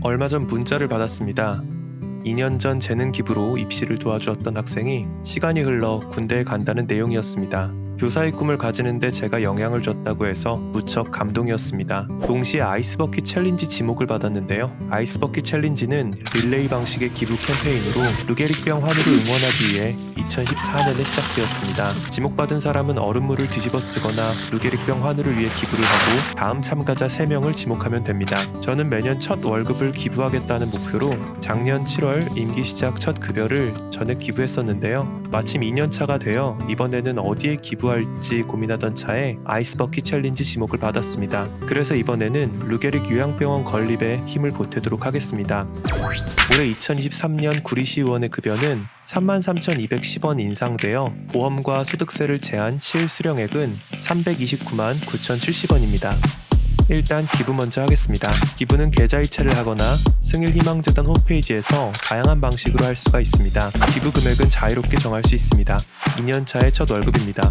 얼마 전 문자를 받았습니다. 2년 전 재능 기부로 입시를 도와주었던 학생이 시간이 흘러 군대에 간다는 내용이었습니다. 교사의 꿈을 가지는데 제가 영향을 줬다고 해서 무척 감동이었습니다. 동시에 아이스버킷 챌린지 지목을 받았는데요. 아이스버킷 챌린지는 릴레이 방식의 기부 캠페인으로 루게릭병 환우를 응원하기 위해 2014년에 시작되었습니다. 지목받은 사람은 얼음물을 뒤집어 쓰거나 루게릭병 환우를 위해 기부를 하고 다음 참가자 3명을 지목하면 됩니다. 저는 매년 첫 월급을 기부하겠다는 목표로 작년 7월 임기 시작 첫 급여를 전액 기부했었는데요. 마침 2년 차가 되어 이번에는 어디에 기부할지 고민하던 차에 아이스버킷 챌린지 지목을 받았습니다. 그래서 이번에는 루게릭 요양병원 건립에 힘을 보태도록 하겠습니다. 올해 2023년 구리시의원의 급여는 33,210원 인상되어 보험과 소득세를 제한 실수령액은 329만 9,070원입니다. 일단 기부 먼저 하겠습니다. 기부는 계좌이체를 하거나 승일희망재단 홈페이지에서 다양한 방식으로 할 수가 있습니다. 기부 금액은 자유롭게 정할 수 있습니다. 2년차의 첫 월급입니다.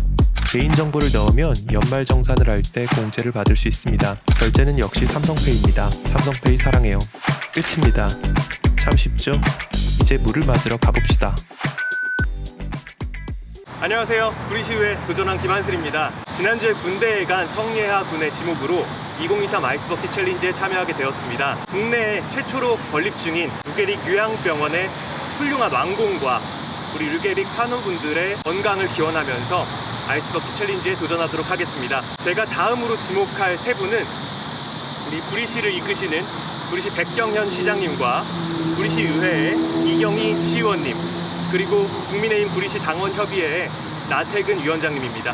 개인정보를 넣으면 연말정산을 할 때 공제를 받을 수 있습니다. 결제는 역시 삼성페이입니다. 삼성페이 사랑해요. 끝입니다. 참 쉽죠? 이제 물을 맞으러 가봅시다. 안녕하세요. 구리시의회 도전한 김한슬입니다. 지난주에 군대에 간 성예하 군의 지목으로 2023 아이스버킷 챌린지에 참여하게 되었습니다. 국내 최초로 건립 중인 루게릭 요양병원의 훌륭한 완공과 우리 루게릭 환우분들의 건강을 기원하면서 아이스버킷 챌린지에 도전하도록 하겠습니다. 제가 다음으로 지목할 세 분은 우리 구리시를 이끄시는 구리시 백경현 시장님과 구리시 의회의 이경희 시의원님 그리고 국민의힘 구리시 당원협의회의 나태근 위원장님입니다.